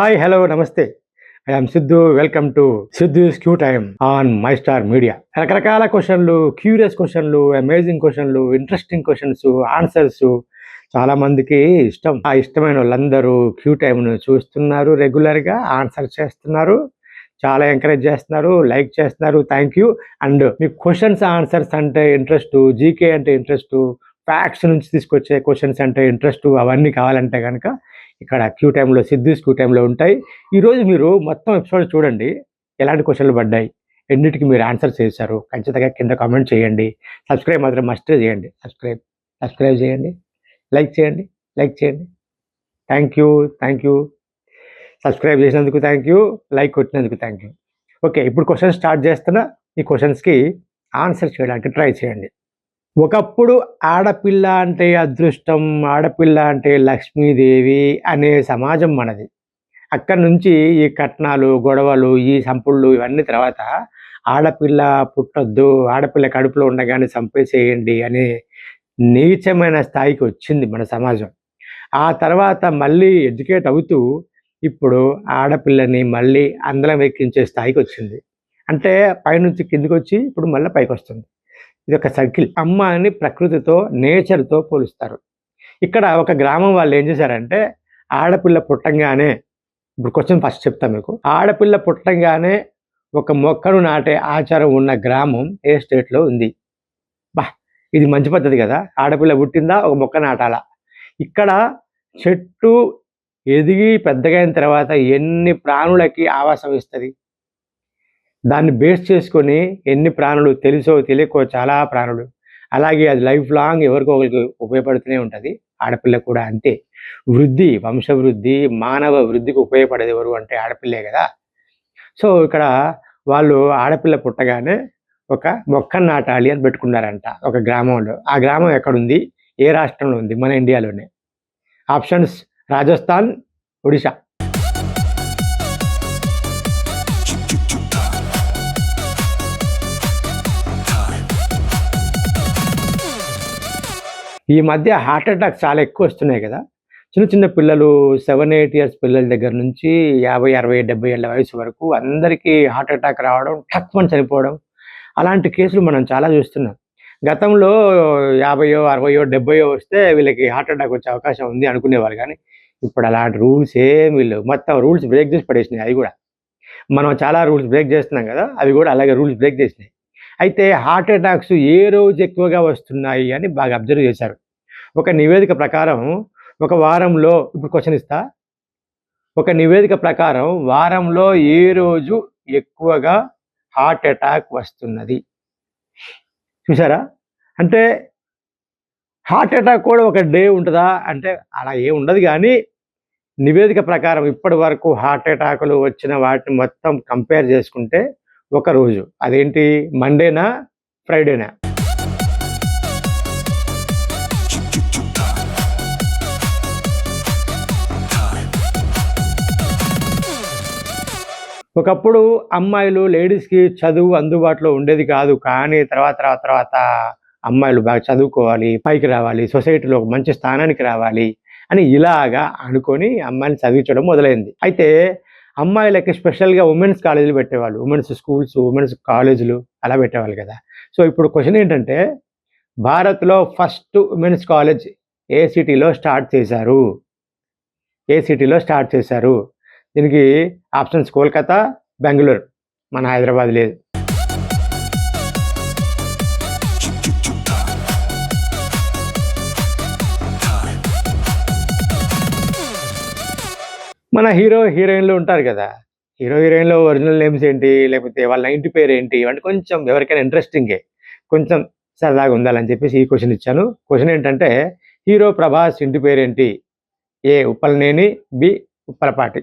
Hi hello నమస్తే. I'm Siddhu welcome to Siddhu Q time on my star media రకరకాల క్వశ్చన్లు curious క్వశ్చన్లు amazing క్వశ్చన్లు ఇంట్రెస్టింగ్ క్వశ్చన్స్ ఆన్సర్స్ చాలా మందికి ఇష్టం. ఆ ఇష్టమైన వాళ్ళందరూ క్యూ టైమ్ను చూస్తున్నారు రెగ్యులర్గా ఆన్సర్ చేస్తున్నారు. చాలా ఎంకరేజ్ చేస్తున్నారు లైక్ చేస్తున్నారు. థ్యాంక్ యూ అండ్ మీకు క్వశ్చన్స్ ఆన్సర్స్ అంటే ఇంట్రెస్ట్ జీకే అంటే ఇంట్రెస్ట్ ఫ్యాక్ట్స్ నుంచి తీసుకొచ్చే క్వశ్చన్స్ అంటే ఇంట్రెస్ట్ అవన్నీ కావాలంటే కనుక ఇక్కడ క్యూ టైంలో సిద్ధు క్యూ టైంలో ఉంటాయి. ఈరోజు మీరు మొత్తం ఎపిసోడ్ చూడండి. ఎలాంటి క్వశ్చన్లు పడ్డాయి? ఎన్నిటికి మీరు ఆన్సర్ చేశారు. ఖచ్చితంగా కింద కామెంట్ చేయండి. సబ్స్క్రైబ్ మాత్రం మస్ట్ చేయండి. సబ్స్క్రైబ్ సబ్స్క్రైబ్ చేయండి. లైక్ చేయండి. లైక్ చేయండి. Thank you thank you. Subscribe చేసినందుకు థ్యాంక్ యూ. లైక్ కొట్టినందుకు థ్యాంక్ యూ. ఓకే ఇప్పుడు క్వశ్చన్ స్టార్ట్ చేస్తున్నా. ఈ క్వశ్చన్స్కి ఆన్సర్ చేయడానికి ట్రై చేయండి. ఒకప్పుడు ఆడపిల్ల అంటే అదృష్టం ఆడపిల్ల అంటే లక్ష్మీదేవి అనే సమాజం మనది. అక్కడి నుంచి ఈ కట్నాలు గొడవలు ఈ సంపుళ్ళు ఇవన్నీ తర్వాత ఆడపిల్ల పుట్టొద్దు ఆడపిల్ల కడుపులో ఉండగానే చంపేసేయండి అనే నీచమైన స్థాయికి వచ్చింది మన సమాజం. ఆ తర్వాత మళ్ళీ ఎడ్యుకేట్ అవుతూ ఇప్పుడు ఆడపిల్లని మళ్ళీ అందలం ఎక్కించే స్థాయికి వచ్చింది. అంటే పైనుంచి కిందికి వచ్చి ఇప్పుడు మళ్ళీ పైకి వస్తుంది ఇది ఒక సర్కిల్. అమ్మ అని ప్రకృతితో నేచర్తో పోలుస్తారు. ఇక్కడ ఒక గ్రామం వాళ్ళు ఏం చేశారంటే ఆడపిల్ల పుట్టంగానే ఇప్పుడు క్వశ్చన్ ఫస్ట్ చెప్తా మీకు. ఆడపిల్ల పుట్టంగానే ఒక మొక్కను నాటే ఆచారం ఉన్న గ్రామం ఏ స్టేట్లో ఉంది? బా ఇది మంచి పద్ధతి కదా. ఆడపిల్ల పుట్టిందా ఒక మొక్క నాటాలా? ఇక్కడ చెట్టు ఎదిగి పెద్దగైన తర్వాత ఎన్ని ప్రాణులకి ఆవాసం ఇస్తుంది? దాన్ని బేస్ చేసుకొని ఎన్ని ప్రాణులు తెలుసో తెలియకో చాలా ప్రాణులు. అలాగే అది లైఫ్ లాంగ్ ఎవరికో ఒకరికి ఉపయోగపడుతూనే ఉంటుంది. ఆడపిల్ల కూడా అంతే. వృద్ధి వంశవృద్ధి మానవ వృద్ధికి ఉపయోగపడేది ఎవరు అంటే ఆడపిల్లే కదా. సో ఇక్కడ వాళ్ళు ఆడపిల్ల పుట్టగానే ఒక మొక్క నాటాలి అని పెట్టుకున్నారంట ఒక గ్రామంలో. ఆ గ్రామం ఎక్కడుంది? ఏ రాష్ట్రంలో ఉంది? మన ఇండియాలోనే. ఆప్షన్స్ రాజస్థాన్ ఒడిశా. ఈ మధ్య హార్ట్ అటాక్ చాలా ఎక్కువ వస్తున్నాయి కదా. చిన్న చిన్న పిల్లలు సెవెన్ ఎయిట్ ఇయర్స్ పిల్లల దగ్గర నుంచి యాభై అరవై డెబ్బై ఏళ్ళ వయసు వరకు అందరికీ హార్ట్ అటాక్ రావడం టక్మని చనిపోవడం అలాంటి కేసులు మనం చాలా చూస్తున్నాం. గతంలో యాభైయో అరవయో డెబ్బయో వస్తే వీళ్ళకి హార్ట్ అటాక్ వచ్చే అవకాశం ఉంది అనుకునేవారు కానీ ఇప్పుడు అలాంటి రూల్స్ ఏమి లేవు మొత్తం రూల్స్ బ్రేక్ చేసి పడేసినాయి అవి కూడా. మనం చాలా రూల్స్ బ్రేక్ చేస్తున్నాం కదా అవి కూడా అలాగే రూల్స్ బ్రేక్ చేసినాయి. అయితే హార్ట్ అటాక్స్ ఏ రోజు ఎక్కువగా వస్తున్నాయి అని బాగా అబ్జర్వ్ చేశారు. ఒక నివేదిక ప్రకారం ఒక వారంలో ఇప్పుడు క్వశ్చన్ ఇస్తా. ఒక నివేదిక ప్రకారం వారంలో ఏ రోజు ఎక్కువగా హార్ట్ అటాక్ వస్తున్నది? చూసారా అంటే హార్ట్ అటాక్ కూడా ఒక డే ఉంటుందా? అంటే అలా ఏ ఉండదు కానీ నివేదిక ప్రకారం ఇప్పటి వరకు హార్ట్ అటాకులు వచ్చిన వాటిని మొత్తం కంపేర్ చేసుకుంటే ఒక రోజు. అదేంటి? మండేనా ఫ్రైడేనా ఒకప్పుడు అమ్మాయిలు లేడీస్కి చదువు అందుబాటులో ఉండేది కాదు. కానీ తర్వాత తర్వాత తర్వాత అమ్మాయిలు బాగా చదువుకోవాలి పైకి రావాలి సొసైటీలో ఒక మంచి స్థానానికి రావాలి అని ఇలాగా అనుకొని అమ్మాయిని చదివించడం మొదలైంది. అయితే అమ్మాయిలకి స్పెషల్గా ఉమెన్స్ కాలేజీలు పెట్టేవాళ్ళు. ఉమెన్స్ స్కూల్స్ ఉమెన్స్ కాలేజీలు అలా పెట్టేవాళ్ళు కదా. సో ఇప్పుడు క్వశ్చన్ ఏంటంటే భారత్లో ఫస్ట్ ఉమెన్స్ కాలేజ్ ఏ సిటీలో స్టార్ట్ చేశారు? ఏ సిటీలో స్టార్ట్ చేశారు? దీనికి ఆప్షన్స్ కోల్కతా బెంగళూరు. మన హైదరాబాద్ లేదు. మన హీరో హీరోయిన్లు ఉంటారు కదా. హీరో హీరోయిన్లో ఒరిజినల్ నేమ్స్ ఏంటి? లేకపోతే వాళ్ళ ఇంటి పేరు ఏంటి? అంటే కొంచెం ఎవరికైనా ఇంట్రెస్టింగే. కొంచెం సరదాగా ఉండాలని చెప్పేసి ఈ క్వశ్చన్ ఇచ్చాను. క్వశ్చన్ ఏంటంటే హీరో ప్రభాస్ ఇంటి పేరేంటి? ఏ. ఉప్పలనేని బి. ఉప్పలపాటి.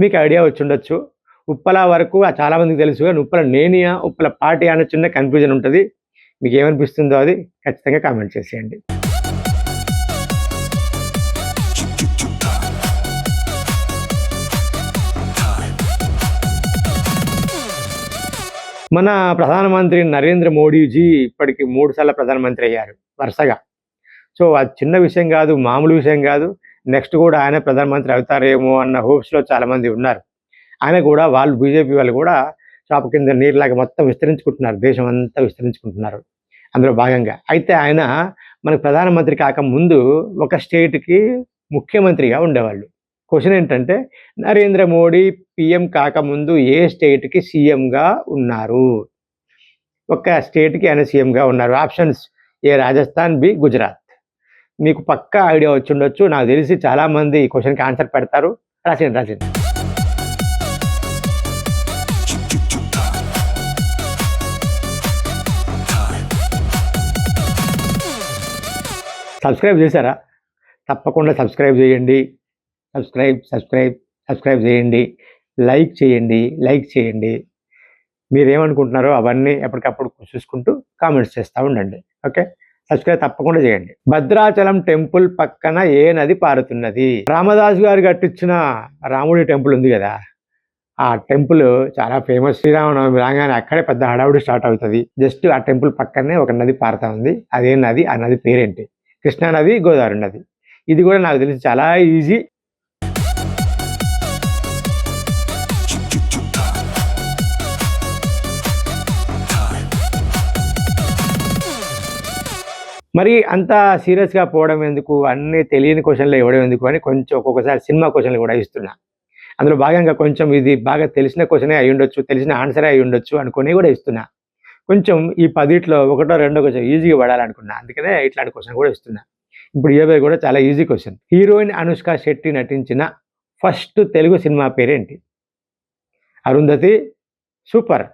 మీకు ఐడియా వచ్చి ఉండొచ్చు. ఉప్పల వరకు చాలామందికి చాలా మందికి తెలుసు కానీ ఉప్పల నేనియా ఉప్పల పాటి అనే చిన్న కన్ఫ్యూజన్ ఉంటుంది. మీకు ఏమనిపిస్తుందో అది ఖచ్చితంగా కామెంట్ చేసేయండి. మన ప్రధానమంత్రి నరేంద్ర మోడీజీ ఇప్పటికి మూడు సార్లు ప్రధానమంత్రి అయ్యారు. వరుసగా. సో అది చిన్న విషయం కాదు మామూలు విషయం కాదు. నెక్స్ట్ కూడా ఆయన ప్రధానమంత్రి అవుతారేమో అన్న హోప్స్లో చాలామంది ఉన్నారు. ఆయన కూడా వాళ్ళు బీజేపీ వాళ్ళు కూడా షాప్ కింద నీరులాగా మొత్తం విస్తరించుకుంటున్నారు. దేశం అంతా విస్తరించుకుంటున్నారు. అందులో భాగంగా. అయితే ఆయన మనకు ప్రధానమంత్రి కాక ముందు ఒక స్టేట్కి ముఖ్యమంత్రిగా ఉండేవాళ్ళు. క్వశ్చన్ ఏంటంటే నరేంద్ర మోడీ పిఎం కాకముందు ఏ స్టేట్కి సీఎంగా ఉన్నారు? ఒక స్టేట్కి ఆయన సీఎంగా ఉన్నారు. Options A Rajasthan B Gujarat. మీకు పక్కా ఐడియా వచ్చి ఉండొచ్చు. నాకు తెలిసి చాలామంది ఈ క్వశ్చన్కి ఆన్సర్ పెడతారు. రాసేయండి రాసింది సబ్స్క్రైబ్ చేశారా? తప్పకుండా సబ్స్క్రైబ్ చేయండి. సబ్స్క్రైబ్ సబ్స్క్రైబ్ సబ్స్క్రైబ్ చేయండి. లైక్ చేయండి లైక్ చేయండి. మీరేమనుకుంటున్నారో అవన్నీ ఎప్పటికప్పుడు చూసుకుంటూ కామెంట్స్ చేస్తూ ఉండండి. ఓకే సబ్స్క్రైబ్ తప్పకుండా చేయండి. భద్రాచలం టెంపుల్ పక్కన ఏ నది పారుతున్నది? రామదాస్ గారు కట్టించిన రాముడి టెంపుల్ ఉంది కదా? ఆ టెంపుల్ చాలా ఫేమస్. శ్రీరామనవమి రాగానే అక్కడే పెద్ద హడావుడి స్టార్ట్ అవుతుంది. జస్ట్ ఆ టెంపుల్ పక్కనే ఒక నది పారుతా ఉంది. అదే నది ఆ నది పేరేంటి? కృష్ణా నది గోదావరి నది. ఇది కూడా నాకు తెలిసి చాలా ఈజీ. మరి అంత సీరియస్గా పోవడం ఎందుకు? అన్ని తెలియని క్వశ్చన్లు ఇవ్వడం ఎందుకు అని కొంచెం ఒక్కొక్కసారి సినిమా క్వశ్చన్లు కూడా ఇస్తున్నా. అందులో భాగంగా కొంచెం ఇది బాగా తెలిసిన క్వశ్చనే అయి ఉండొచ్చు తెలిసిన ఆన్సరే అయి ఉండొచ్చు అనుకుని కూడా ఇస్తున్నా. కొంచెం ఈ పదిట్లో ఒకటో రెండో కొంచెం ఈజీగా పడాలనుకున్నా. అందుకనే ఇట్లాంటి క్వశ్చన్ కూడా ఇస్తున్నా. ఇప్పుడు ఇవే కూడా చాలా easy question heroine Anushka Shetty నటించిన ఫస్ట్ తెలుగు సినిమా పేరేంటి? అరుంధతి సూపర్.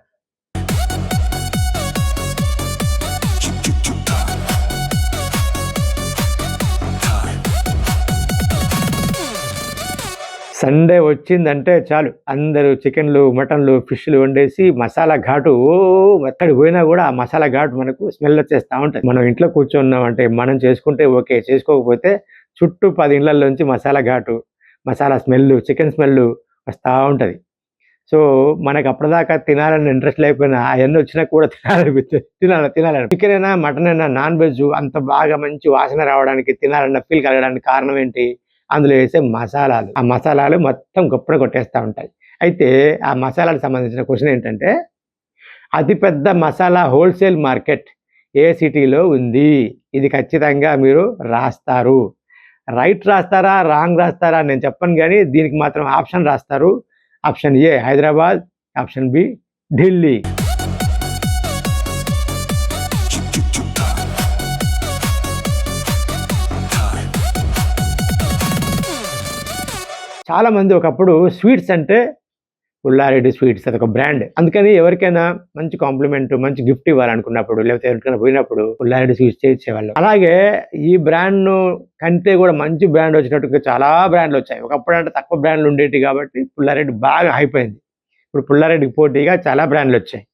సండే వచ్చిందంటే చాలు. అందరూ చికెన్లు మటన్లు ఫిష్లు వండేసి మసాలా ఘాటు ఓ పోయినా కూడా ఆ మసాలా ఘాటు మనకు స్మెల్ వచ్చేస్తూ ఉంటుంది. మనం ఇంట్లో కూర్చున్నాం అంటే మనం చేసుకుంటే ఓకే చేసుకోకపోతే చుట్టూ పది ఇళ్ళలోంచి మసాలా ఘాటు మసాలా స్మెల్ చికెన్ స్మెల్ వస్తూ ఉంటుంది. సో మనకు అప్పటిదాకా తినాలని ఇంట్రెస్ట్ లేకపోయినా అవన్నీ వచ్చినా కూడా తినాలనిపిస్తుంది. తినాలి తినాలని చికెన్ అయినా మటన్ అయినా నాన్ వెజ్ అంత బాగా మంచి వాసన రావడానికి తినాలన్న ఫీల్ కలగడానికి కారణం ఏంటి? అందులో వేసే మసాలాలు. ఆ మసాలాలు మొత్తం గొప్పన కొట్టేస్తూ ఉంటాయి. అయితే ఆ మసాలాలకు సంబంధించిన క్వశ్చన్ ఏంటంటే అతిపెద్ద మసాలా హోల్సేల్ మార్కెట్ ఏ సిటీలో ఉంది? ఇది ఖచ్చితంగా మీరు రాస్తారు. రైట్ రాస్తారా? రాంగ్ రాస్తారా? నేను చెప్పను కానీ దీనికి మాత్రం ఆప్షన్ రాస్తారు. Option A Hyderabad option B Delhi. చాలామంది ఒకప్పుడు స్వీట్స్ అంటే పుల్లారెడ్డి స్వీట్స్ అదొక బ్రాండ్. అందుకని ఎవరికైనా మంచి కాంప్లిమెంట్ మంచి గిఫ్ట్ ఇవ్వాలనుకున్నప్పుడు లేకపోతే ఎవరికైనా పోయినప్పుడు ఉల్లారెడ్డి స్వీట్స్ చేయించేవాళ్ళు అలాగే ఈ బ్రాండ్ కంటే కూడా మంచి బ్రాండ్ వచ్చినట్టుగా చాలా బ్రాండ్లు వచ్చాయి. ఒకప్పుడు అంటే తక్కువ బ్రాండ్లు ఉండేవి కాబట్టి పుల్లారెడ్డి బాగా అయిపోయింది ఇప్పుడు పుల్లారెడ్డికి పోటీగా చాలా బ్రాండ్లు వచ్చాయి.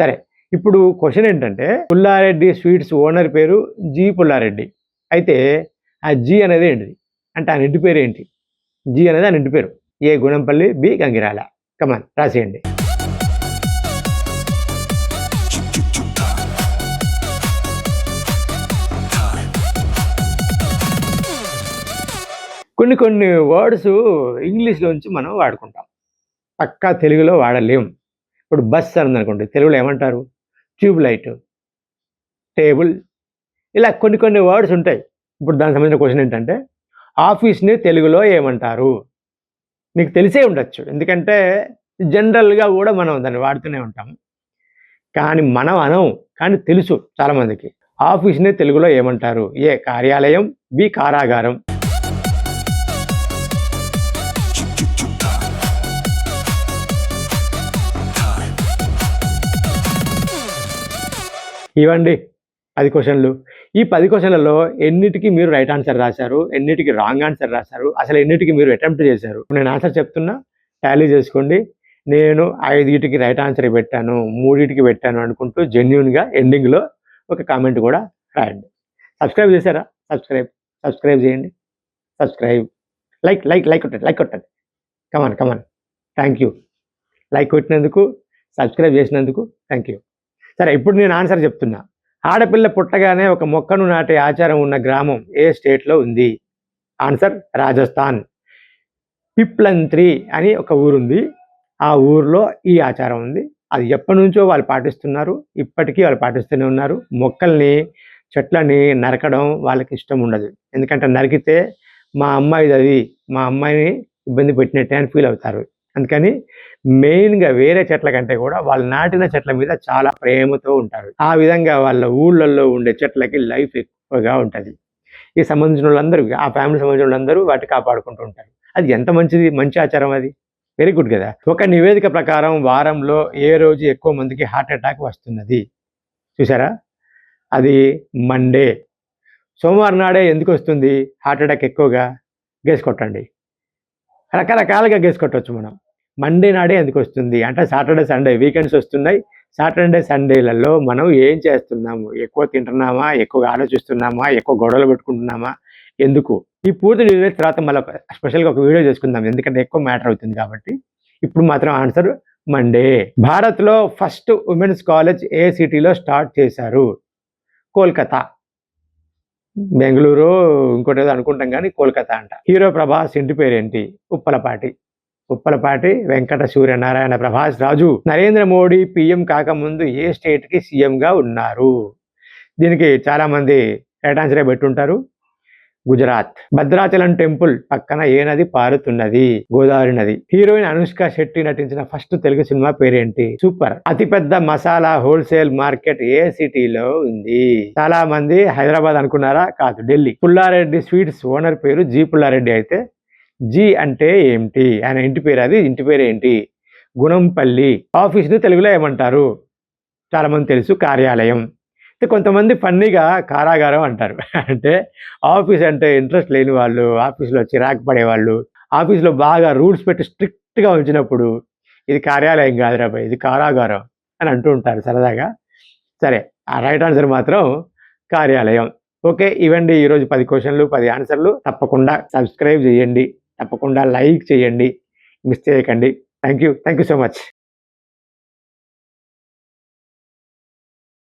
సరే ఇప్పుడు క్వశ్చన్ ఏంటంటే పుల్లారెడ్డి స్వీట్స్ ఓనర్ పేరు జి పుల్లారెడ్డి. అయితే ఆ జి అనేది ఏంటిది? అంటే ఆయన ఇంటి పేరు ఏంటి జి అనేది ఆయన ఇంటి పేరు. A Gunampalli B Gangirala. Come రాసేయండి. కొన్ని కొన్ని వర్డ్స్ ఇంగ్లీష్లోంచి మనం వాడుకుంటాం. పక్కా తెలుగులో వాడలేం. ఇప్పుడు బస్ అని అనుకోండి తెలుగులో ఏమంటారు? ట్యూబ్ లైట్ టేబుల్ ఇలా కొన్ని కొన్ని వర్డ్స్ ఉంటాయి. ఇప్పుడు దానికి సంబంధించిన క్వశ్చన్ ఏంటంటే ఆఫీస్ని తెలుగులో ఏమంటారు? మీకు తెలిసే ఉండొచ్చు. ఎందుకంటే జనరల్గా కూడా మనం దాన్ని వాడుతూనే ఉంటాం. కానీ మనం అనం కానీ తెలుసు చాలామందికి. ఆఫీస్ని తెలుగులో ఏమంటారు? ఏ కార్యాలయం? బి కారాగారం. ఇవ్వండి. పది క్వశ్చన్లు. ఈ పది క్వశ్చన్లలో ఎన్నిటికి మీరు రైట్ ఆన్సర్ రాశారు ఎన్నిటికి రాంగ్ ఆన్సర్ రాశారు అసలు ఎన్నిటికి మీరు అటెంప్ట్ చేశారు? నేను ఆన్సర్ చెప్తున్నా టాలీ చేసుకోండి. నేను ఐదుటికి రైట్ ఆన్సర్ పెట్టాను మూడింటికి పెట్టాను అనుకుంటూ జెన్యున్గా ఎండింగ్లో ఒక కామెంట్ కూడా రాయండి. సబ్స్క్రైబ్ చేశారా? సబ్స్క్రైబ్ సబ్స్క్రైబ్ చేయండి. సబ్స్క్రైబ్ లైక్ లైక్ లైక్ కొట్టండి లైక్ కొట్టండి. Come on come on thank you like కొట్టినందుకు subscribe చేసినందుకు థ్యాంక్ యూ సరే ఇప్పుడు నేను ఆన్సర్ చెప్తున్నా. ఆడపిల్ల పుట్టగానే ఒక మొక్కను నాటే ఆచారం ఉన్న గ్రామం ఏ స్టేట్లో ఉంది? ఆన్సర్ రాజస్థాన్. పిప్లంత్రి అని ఒక ఊరుంది. ఆ ఊర్లో ఈ ఆచారం ఉంది. అది ఎప్పటి నుంచో వాళ్ళు పాటిస్తున్నారు. ఇప్పటికీ వాళ్ళు పాటిస్తూనే ఉన్నారు. మొక్కల్ని చెట్లని నరకడం వాళ్ళకి ఇష్టం ఉండదు. ఎందుకంటే నరికితే మా అమ్మాయిది అది. మా అమ్మాయిని ఇబ్బంది పెట్టినట్టే అని ఫీల్ అవుతారు. అందుకని మెయిన్గా వేరే చెట్ల కంటే కూడా వాళ్ళు నాటిన చెట్ల మీద చాలా ప్రేమతో ఉంటారు. ఆ విధంగా వాళ్ళ ఊళ్ళల్లో ఉండే చెట్లకి లైఫ్ ఎక్కువగా ఉంటుంది. ఈ సంబంధించిన వాళ్ళందరూ ఆ ఫ్యామిలీ సంబంధించిన వాళ్ళందరూ వాటి కాపాడుకుంటూ ఉంటారు. అది ఎంత మంచిది మంచి ఆచారం అది? వెరీ గుడ్ కదా. ఒక నివేదిక ప్రకారం వారంలో ఏ రోజు ఎక్కువ మందికి హార్ట్ అటాక్ వస్తున్నది? చూసారా? అది మండే. సోమవారం నాడే ఎందుకు వస్తుంది? హార్ట్ అటాక్ ఎక్కువగా? గేస్ కొట్టండి. రకరకాలుగా గేస్ కొట్టవచ్చు మనం. మండే నాడే ఎందుకు వస్తుంది? అంటే సాటర్డే సండే వీకెండ్స్ వస్తున్నాయి. సాటర్డే సండేలలో మనం ఏం చేస్తున్నాము? ఎక్కువ తింటున్నామా? ఎక్కువగా ఆలోచిస్తున్నామా? ఎక్కువ గొడవలు పెట్టుకుంటున్నామా? ఎందుకు? ఈ పూర్తి డీటెయిల్స్ తర్వాత మళ్ళీ స్పెషల్గా ఒక వీడియో చేసుకుందాం. ఎందుకంటే ఎక్కువ మ్యాటర్ అవుతుంది కాబట్టి. ఇప్పుడు మాత్రం ఆన్సర్ మండే భారత్లో ఫస్ట్ ఉమెన్స్ కాలేజ్ ఏ సిటీలో స్టార్ట్ చేశారు. కోల్కతా. బెంగళూరు ఇంకోటి ఏదో అనుకుంటాం కానీ కోల్కతా అంట. హీరో ప్రభాస్ ఇంటి పేరేంటి? ఉప్పలపాటి. ఉప్పలపాటి వెంకట సూర్యనారాయణ ప్రభాస్ రాజు. నరేంద్ర మోడీ పిఎం కాకముందు ఏ స్టేట్కి గా ఉన్నారు? దీనికి చాలా మంది రైట్ ఆన్సరే పెట్టుంటారు. గుజరాత్. భద్రాచలం టెంపుల్ పక్కన ఏ నది పారుతున్నది? గోదావరి నది. హీరోయిన్ అనుష్క శెట్టి నటించిన ఫస్ట్ తెలుగు సినిమా పేరేంటి? సూపర్. అతిపెద్ద మసాలా హోల్సేల్ మార్కెట్ ఏ సిటీలో ఉంది? చాలా మంది హైదరాబాద్ అనుకున్నారా? కాదు ఢిల్లీ. పుల్లారెడ్డి స్వీట్స్ ఓనర్ పేరు జి పుల్లారెడ్డి అయితే జీ అంటే ఏమిటి? ఆయన ఇంటి పేరు అది ఇంటి పేరు ఏంటి? గుణంపల్లి. ఆఫీస్ని తెలుగులో ఏమంటారు? చాలా మంది తెలుసు కార్యాలయం. కొంతమంది ఫన్నీగా కారాగారం అంటారు. అంటే ఆఫీస్ అంటే ఇంట్రెస్ట్ లేని వాళ్ళు ఆఫీస్లో చిరాకు పడేవాళ్ళు ఆఫీస్లో బాగా రూల్స్ పెట్టి స్ట్రిక్ట్గా ఉంచినప్పుడు ఇది కార్యాలయం కాదురా ఇది కారాగారం అని అంటూ ఉంటారు సరదాగా. సరే ఆ రైట్ ఆన్సర్ మాత్రం కార్యాలయం. ఓకే ఇవ్వండి ఈరోజు పది క్వశ్చన్లు పది ఆన్సర్లు. తప్పకుండా సబ్స్క్రైబ్ చేయండి. తప్పకుండా లైక్ చేయండి. మిస్ చేయకండి. Thank you thank you so much.